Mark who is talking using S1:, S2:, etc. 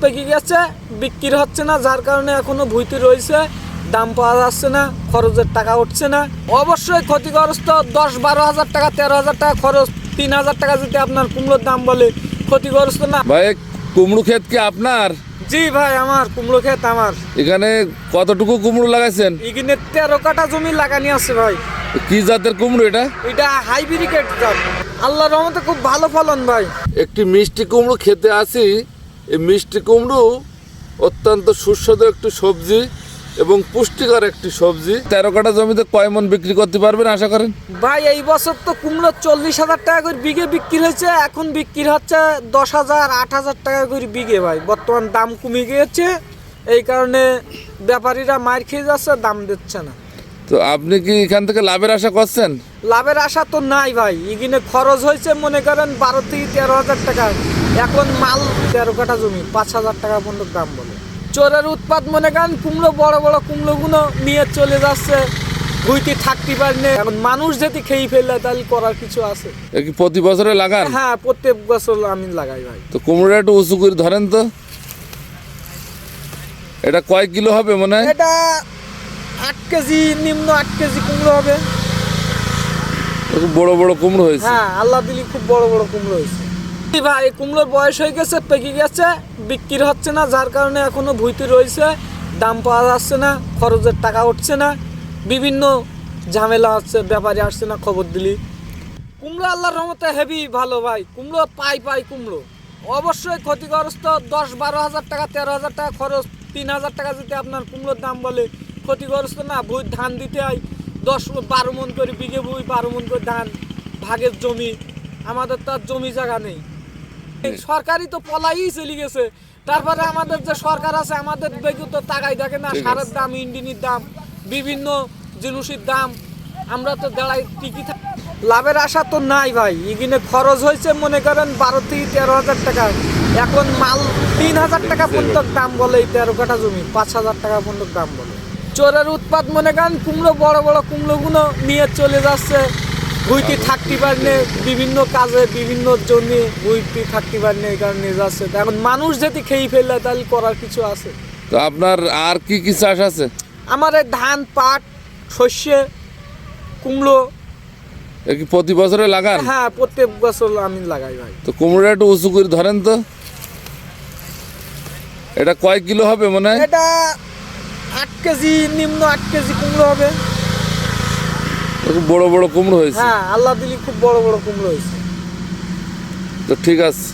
S1: পেকে গেছে বিক্রি হচ্ছে না যার কারণে এখনও ভুইতে রয়েছে। দাম পাওয়া যাচ্ছে না খরচের টাকা উঠছে না। অবশ্যই ক্ষতিগ্রস্ত দশ বারো হাজার টাকা তেরো হাজার টাকা খরচ তিন হাজার টাকা যদি আপনার কুমড়োর দাম বলে ক্ষতিগ্রস্ত না।
S2: ভাই কুমড়ো ক্ষেত কি আপনার?
S1: জি ভাই আমার কুমড়ো ক্ষেত আমার।
S2: এখানে কতটুকু কুমড়ো লাগাইছেন?
S1: এখানে তেরো কাটা জমি লাগানি আছে ভাই।
S2: কি জাতের কুমড়ো এটা?
S1: এটা হাইব্রিকেট জাত। আল্লাহর রহমতে খুব ভালো ফলন ভাই।
S2: একটি মিষ্টি কুমড়ো খেতে আসি এই মিষ্টি কুমড়ো অত্যন্ত সুস্বাদু একটি সবজি এবং পুষ্টিকর একটি সবজি। তেরো কাটা জমিতে কয় মন বিক্রি করতে পারবেন আশা করেন?
S1: ভাই এই বছর তো কুমড়ো চল্লিশ হাজার টাকা করে বিঘে বিক্রি হয়েছে এখন বিক্রি হচ্ছে দশ হাজার আট হাজার টাকা করে বিঘে ভাই। বর্তমান দাম কমে গিয়েছে এই কারণে ব্যাপারীরা মার খেয়ে যাচ্ছে দাম দিচ্ছে না।
S2: তো আপনি কি এখান থেকে লাভের আশা করছেন?
S1: লাভের আশা তো নাই ভাই এখানে খরচ হয়েছে মনে করেন বারো থেকে তেরো হাজার টাকা। এখন মাল তেরো কাঠা জমি পাঁচ হাজার টাকা পর্যন্ত দাম বলে। চোরের উৎপাদ মনে করেন কুমড়ো বড় বড় কুমড়োগুলো নিয়ে চলে যাচ্ছে। ভুইতে থাকতে পারেনি এখন মানুষ যদি খেয়ে ফেললে তাহলে করার কিছু আছে।
S2: কি প্রতি বছরে লাগান?
S1: হ্যাঁ প্রত্যেক বছর আমি লাগাই ভাই।
S2: তো কুমড়োটা একটু উঁচু করে ধরেন তো। এটা কয় কিলো হবে মনে হয়?
S1: এটা আট কেজি নিম্ন আট কেজি কুমড়ো হবে।
S2: খুব বড় বড় কুমড়ো হয়েছে।
S1: হ্যাঁ আল্লাহ দিলি খুব বড় বড় কুমড়ো হয়েছে। ভাই, কুমড়োর বয়স হয়ে গেছে, পেকে গেছে, বিক্রি হচ্ছে না, যার কারণে এখনও ভুইতে রয়েছে, দাম পাওয়া যাচ্ছে না, খরচের টাকা উঠছে না, বিভিন্ন ঝামেলা হচ্ছে, ব্যাপারে আসছে না, খবর দিলি। কুমড়ো আল্লাহর রহমতে হেভি ভালো ভাই, কুমড়ো পাই পাই কুমড়ো। অবশ্যই ক্ষতিগ্রস্ত, দশ বারো হাজার টাকা, তেরো হাজার টাকা খরচ, তিন হাজার টাকা যদি আপনার কুমড়োর দাম বলে, ক্ষতিগ্রস্ত না, ভুই ধান দিতে হয়, দশ বারো মন করে বিঘে ভুই, বারো মন করে ধান, ভাগের জমি, আমাদের তো আর জমি জায়গা নেই। সরকারি তো পলাই চলে গেছে। তারপরে আমাদের যে সরকার আছে আমাদের দেখে তো টাকাই দেখে না সারের দাম ইন্ডিনির দাম বিভিন্ন জিনিসের দাম আমরা তো দাঁড়াই টিকি থাক- লাভের আশা তো নাই ভাই। এখানে খরচ হয়েছে মনে করেন বারো থেকে তেরো হাজার টাকা। এখন মাল তিন হাজার টাকা পর্যন্ত দাম বলে এই তেরো কাঠা জমি পাঁচ হাজার টাকা পর্যন্ত দাম বলে। চোরের উৎপাদ মনে করেন কুমড়ো বড় বড় কুমড়োগুলো নিয়ে চলে যাচ্ছে। ভুইতে থাকতে পারেনি বিভিন্ন কাজে বিভিন্ন জমি ভুইতে থাকতে পারেনি এই কারণে যাচ্ছে এখন মানুষ যদি খেয়ে ফেললে তাহলে করার কিছু আছে।
S2: তো আপনার আর কি কি চাষ আছে?
S1: আমার ধান পাট শস্যে কুমড়ো।
S2: কি প্রতি বছরে লাগান?
S1: হ্যাঁ প্রত্যেক বছর আমি লাগাই ভাই।
S2: তো কুমড়োটা একটু উঁচু করে ধরেন তো। এটা কয় কিলো হবে মনে হয়?
S1: এটা আট কেজি নিম্ন আট কেজি কুমড়ো হবে।
S2: খুব বড় বড় কুমড়ো হয়েছে।
S1: হ্যাঁ আল্লাহ দিলি খুব বড় বড় কুমড়ো হয়েছে।
S2: তো ঠিক আছে।